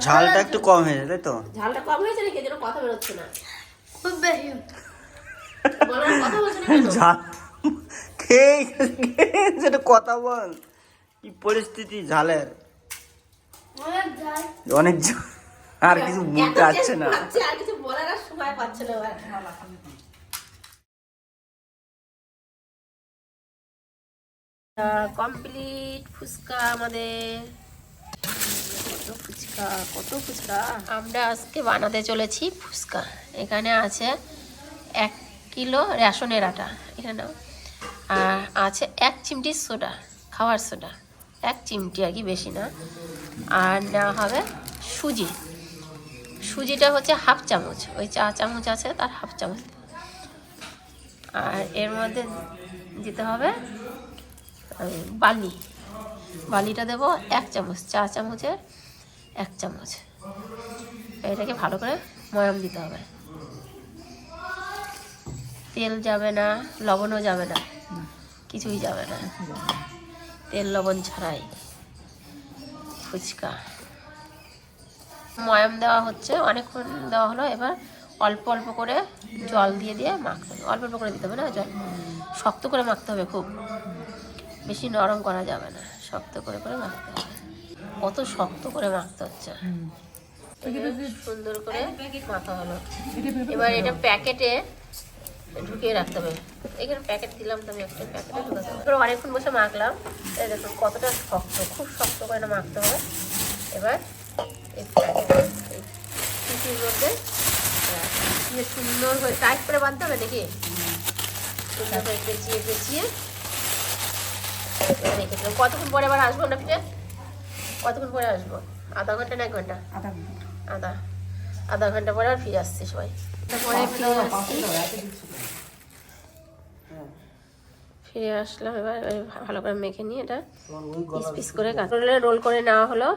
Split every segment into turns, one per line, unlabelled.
ঝালটা একটু কম হয়েছে তাই তো?
ঝালটা কম হয়েছে নাকি? যেন কথা বেরোচ্ছে না।
খুব বেশি?
ঝাল খেয়ে খেয়ে সেটা কথা বল। কি পরিস্থিতি ঝালের?
অনেক।
আর কিছু বলতে
এত
আসছে না।
আর কিছু বলার আর সময় পাচ্ছে না কমপ্লিট ফুচকা আমাদের। ফুচকা ফুচকা? আমরা আজকে বানাতে চলেছি ফুচকা। এখানে আছে এক কিলো রেশনের আটা, এখানে আর আছে এক চিমটি সোডা, খাওয়ার সোডা। এক চিমটি আর কি বেশি না। আর নেওয়া হবে সুজি। সুজিটা হচ্ছে হাফ চামচ। ওই চা চামচ আছে, তার হাফ চামচ। আর এর মধ্যে দিতে হবে বালি। বালিটা দেবো এক চামচ, চা চামচের এক চামচ। এটাকে ভালো করে ময়াম দিতে হবে। তেল যাবে না, লবণও যাবে না, কিছুই যাবে না। তেল, লবণ ছাড়াই। ফুচকা। ময়াম দেওয়া হচ্ছে, অনেকক্ষণ দেওয়া হলো, এবার অল্প অল্প করে জল দিয়ে দিয়ে মাখতে হবে। অল্প অল্প করে দিতে হবে না, জল। শক্ত করে মাখতে হবে খুব। বেশি নরম করা যাবে না। শক্ত করে করে মাখতে হবে। কত শক্ত করে মাখতে হচ্ছে। সুন্দর করে মাখা হলো। এবার এটা প্যাকেটে ঢুকিয়ে রাখতে হবে। এখানে প্যাকেট দিলাম তো আমি একটা প্যাকেটে ঢুকাতে হবে। এবার অনেকক্ষণ বসে মাখলাম। এই দেখুন কতটা শক্ত, খুব শক্ত করে এটা মাখতে হবে। এবার এই প্যাকেটে মধ্যে সুন্দর করে টাইট করে বাঁধতে হবে নাকি? সুন্দর করে পেঁচিয়ে পেঁচিয়ে রেখে দিলাম কতক্ষণ পরে আবার আসব আমরা ফিরে? কতক্ষণ পরে আসব? আধা ঘণ্টা না এক ঘণ্টা? আধা আধা। আধা ঘণ্টা পরে আর ফিরে আসছি সবাই। পরে ফিরে আসছি। ফিরে আসলাম এবার এবার ভালো করে মেখে নিয়ে এটা পিস পিস করে কাটলে রোল করে নেওয়া হলো।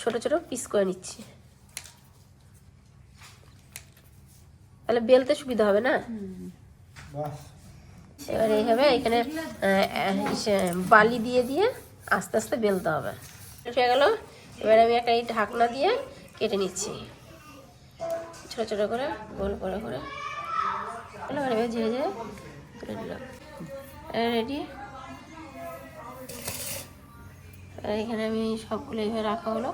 ছোট ছোট পিস করে নিচ্ছি। তাহলে বেলতে সুবিধা হবে না? এবার এইভাবে এখানে বালি দিয়ে দিয়ে আস্তে আস্তে বেলতে হবে। হয়ে গেল। এবার আমি একটা এই ঢাকনা দিয়ে কেটে নিচ্ছি। ছোট ছোট করে গোল করে করে। এবার এবার ঝেড়ে ঝেড়ে তুলে নিলাম। রেডি এখানে আমি সবগুলো এইভাবে রাখা হলো।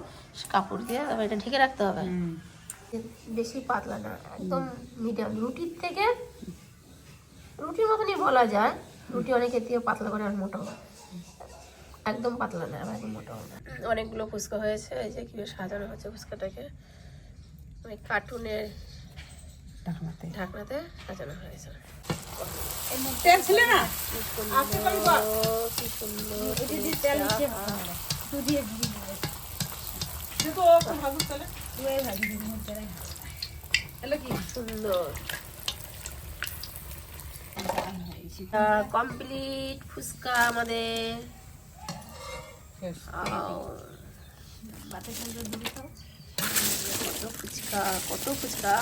কাপড় দিয়ে তারপর এটা ঢেকে রাখতে হবে। বেশি পাতলা না একদম মিডিয়াম। রুটির থেকে রুটির মতনই বলা যায়। রুটি অনেকের থেকে পাতলা করে আর মোটা হয়। একদম পাতলা না আবার মোটা না। অনেকগুলো ফুচকা হয়েছে এই যে কীভাবে সাজানো হচ্ছে ফুচকাটাকে। ওই কার্টুনের ঢাকনাতে। ঢাকনাতে সাজানো হয়েছে।
তেল ছিল না?
কি সুন্দর।
দেখো ও তো ভালো তাহলে এলো কি
সুন্দর। কমপ্লিট ফুচকা আমাদের। কত ফুচকা কত ফুচকা।